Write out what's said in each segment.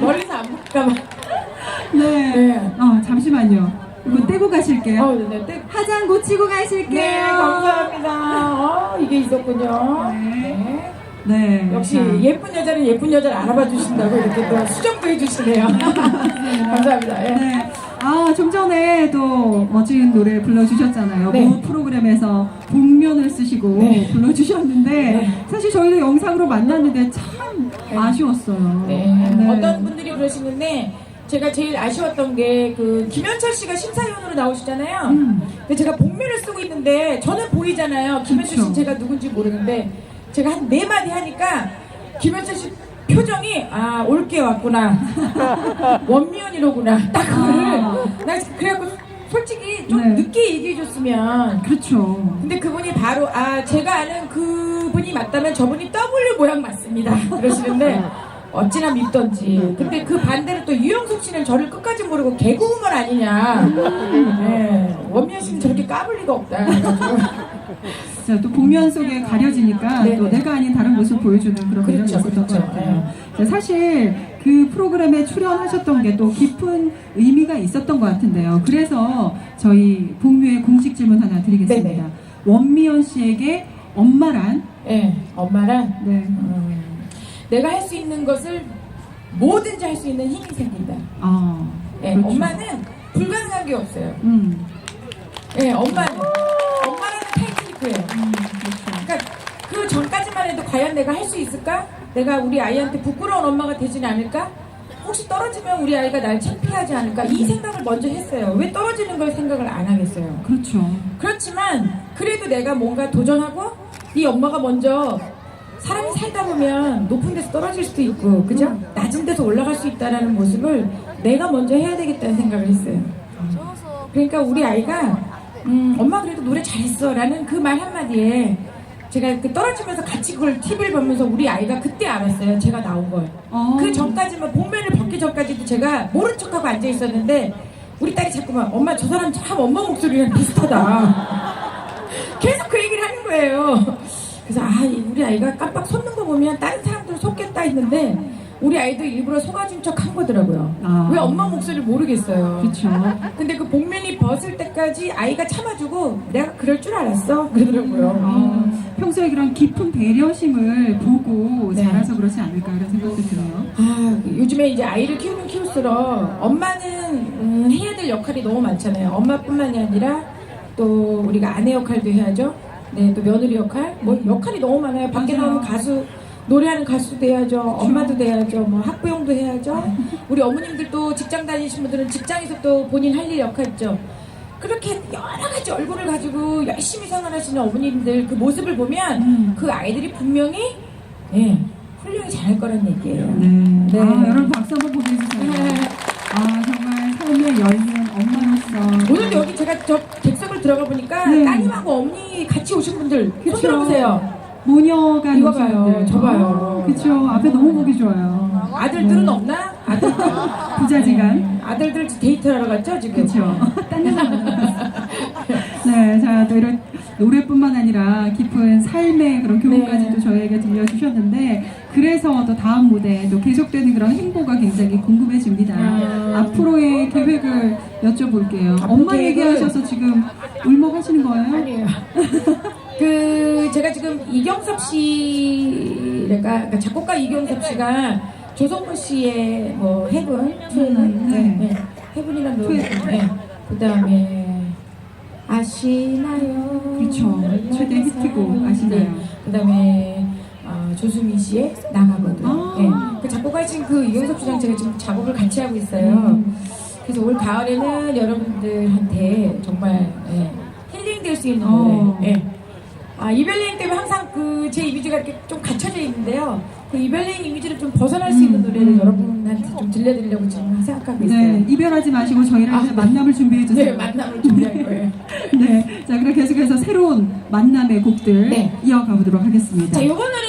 멀리서 안 볼까봐. 네. 네. 어, 잠시만요. 이거 떼고 가실게요. 어, 네, 네. 화장 고치고 가실게요. 네, 감사합니다. 어, 이게 있었군요. 네. 네. 네. 역시 자, 예쁜 여자는 예쁜 여자를 알아봐 주신다고 이렇게 또 수정도 해주시네요. 감사합니다. 예. 네. 아, 좀 전에 또 멋진 노래 불러주셨잖아요. 네. 모 프로그램에서 복면을 쓰시고 네. 불러주셨는데, 네. 사실 저희도 영상으로 만났는데 참 네. 아쉬웠어요. 네. 네. 어떤 분들이 그러시는데 제가 제일 아쉬웠던 게 그 김현철 씨가 심사위원으로 나오시잖아요. 음. 근데 제가 복면을 쓰고 있는데 저는 보이잖아요. 김현철 그쵸. 씨 제가 누군지 모르는데 제가 한 네 마디 하니까 김현철 씨 표정이 아 올게 왔구나 원미연이로구나 딱 그거를 아. 나 그래갖고 솔직히 좀 네. 늦게 얘기해줬으면 그렇죠. 근데 그분이 바로 아 제가 아는 그분이 맞다면 저분이 W 모양 맞습니다 그러시는데 어찌나 밉던지 근데 그 반대로 또 유영숙 씨는 저를 끝까지 모르고 개그우먼 아니냐 네, 원미연 씨는 저렇게 까불 리가 없다 그래가지고 자, 또 복면 속에 가려지니까 네, 또 네. 내가 아닌 다른 모습 보여주는 그런 매력이 그렇죠, 있었던 그렇죠. 것 같아요. 자, 사실 그 프로그램에 출연하셨던 게 또 깊은 의미가 있었던 것 같은데요. 그래서 저희 복뮤의 공식 질문 하나 드리겠습니다. 네, 네. 원미연 씨에게 엄마란? 예, 엄마랑 네. 음, 내가 할 수 있는 것을 뭐든지 할 수 있는 힘이 생긴다 아, 예, 그렇죠. 엄마는 불가능한 게 없어요 음, 예, 엄마는 엄마라는 타이틀이 그예요 음, 그렇죠. 그러니까 그 전까지만 해도 과연 내가 할 수 있을까? 내가 우리 아이한테 부끄러운 엄마가 되지는 않을까? 혹시 떨어지면 우리 아이가 날 창피하지 않을까? 이 생각을 먼저 했어요. 왜 떨어지는 걸 생각을 안 하겠어요? 그렇죠. 그렇지만 그래도 내가 뭔가 도전하고 이 엄마가 먼저 사람이 살다 보면 높은 데서 떨어질 수도 있고 그죠? 낮은 데서 올라갈 수 있다라는 모습을 내가 먼저 해야 되겠다는 생각을 했어요. 그러니까 우리 아이가 음, 엄마 그래도 노래 잘했어 라는 그 말 한마디에 제가 그 떨어지면서 같이 그걸 TV를 보면서 우리 아이가 그때 알았어요. 제가 나온 걸. 어, 그 전까지만 복면을 벗기 전까지도 제가 모른 척하고 앉아 있었는데 우리 딸이 자꾸만 엄마 저 사람 참 엄마 목소리랑 비슷하다. 계속 그 얘기를 하는 거예요 그래서 아이 우리 아이가 깜빡 솟는 거 보면 다른 사람들 속겠다 했는데 우리 아이도 일부러 속아준 척 한 거더라고요 아. 왜 엄마 목소리를 모르겠어요 그렇죠. 근데 그 복면이 벗을 때까지 아이가 참아주고 내가 그럴 줄 알았어 그러더라고요 어, 평소에 그런 깊은 배려심을 보고 네. 자라서 그렇지 않을까 그런 생각도 드네요. 아, 요즘에 이제 아이를 키우면 키울수록 엄마는 음, 해야 될 역할이 너무 많잖아요. 엄마뿐만이 아니라 또 우리가 아내 역할도 해야죠. 네, 또 며느리 역할. 뭐 역할이 너무 많아요. 밖에 맞아요. 나오면 가수 노래하는 가수도 해야죠. 엄마도 돼야죠. 뭐 학부형도 해야죠. 우리 어머님들도 직장 다니신 분들은 직장에서 또 본인 할 일 역할 있죠. 그렇게 여러 가지 얼굴을 가지고 열심히 생활하시는 어머님들 그 모습을 보면 음. 그 아이들이 분명히 예, 훌륭히 잘할 거란 얘기예요. 네. 네. 아, 여러분 박수 한번 보내주세요. 아, 정말 삶의 열린 엄마로서. 오늘 여기 제가 저 객석을 들어가 보니까 네. 따님하고 어머니 같이 오신 분들 손. 들어보세요. 모녀가 이거 봐요. 저 봐요. 그렇죠. 앞에 너무 보기 좋아요. 아들들은 네. 없나? 아들 부자지간. 아들들 데이트하러 갔죠 지금. 그렇죠. 딴 사람. 네, 자, 또 이런 노래뿐만 아니라 깊은 삶의 그런 교훈까지 네. 또 저희에게 들려주셨는데, 그래서 또 다음 무대에 또 계속되는 그런 행보가 굉장히 궁금해집니다. 음. 앞으로의 계획을 여쭤볼게요. 엄마 계획은- 얘기하셔서 지금 울먹하시는 거예요? 아니에요. 그 제가 지금 이경섭 씨가 그러니까 작곡가 이경섭 씨가 조성모 씨의 뭐 해븐, 투해븐, 음, 네. 네, 네. 해븐이라는 노래. 네. 그다음에 아시나요? 그렇죠. 최대 히트곡 아시나요? 네. 그다음에 어, 조수민 씨의 나가거든. 아. 네. 그 작곡가이신 그 이경섭 씨랑 제가 지금 작업을 같이 하고 있어요. 음. 그래서 올 가을에는 여러분들한테 정말 예, 힐링될 수 있는 어. 노래. 예. 아, 이별 여행 때문에 항상 그 제 이미지가 이렇게 좀 갖춰져 있는데요. 그 이별 여행 이미지를 좀 벗어날 수 있는 음, 노래를 음. 여러분한테 좀 들려드리려고 지금 생각하고 있어요. 네, 이별하지 마시고 저희랑 아. 이제 만남을 준비해 주세요. 네, 만남을 준비할 거예요. 네, 자 그럼 계속해서 새로운 만남의 곡들 네. 이어가 보도록 하겠습니다. 자, 이번 노래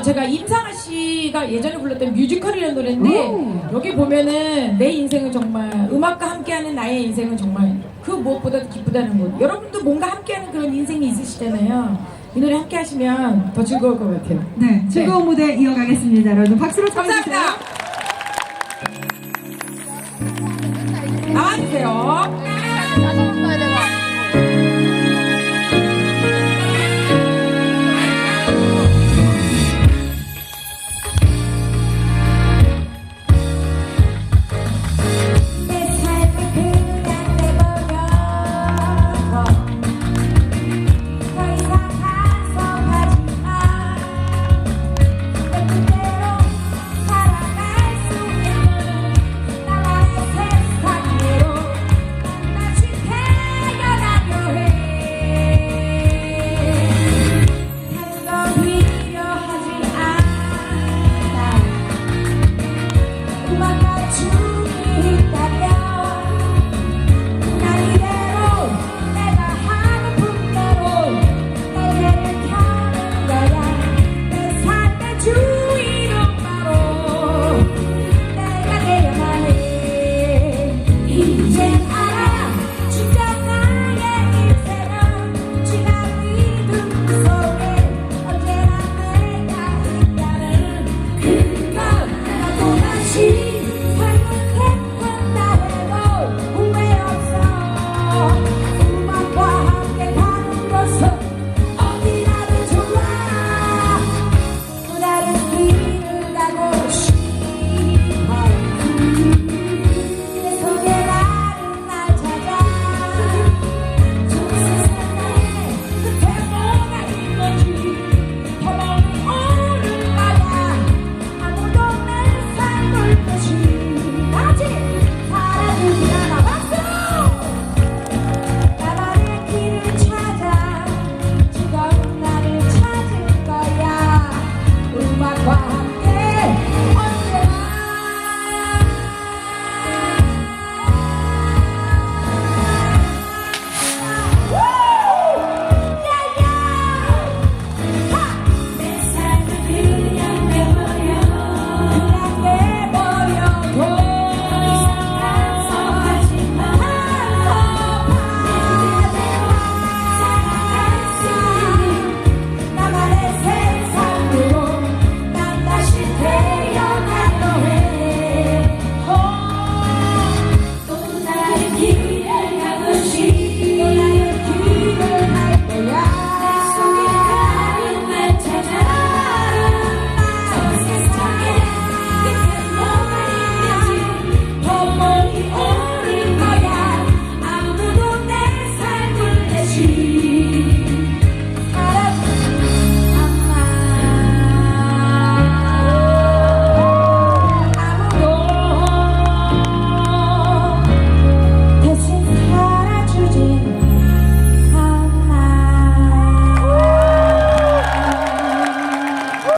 제가 임상아 씨가 예전에 불렀던 뮤지컬이라는 노래인데 여기 보면은 내 인생은 정말 음악과 함께하는 나의 인생은 정말 그 무엇보다도 기쁘다는 것. 여러분도 뭔가 함께하는 그런 인생이 있으시잖아요. 이 노래 함께 하시면 더 즐거울 것 같아요. 네, 네. 즐거운 무대 이어가겠습니다. 여러분 박수로 감사합니다. 나와주세요.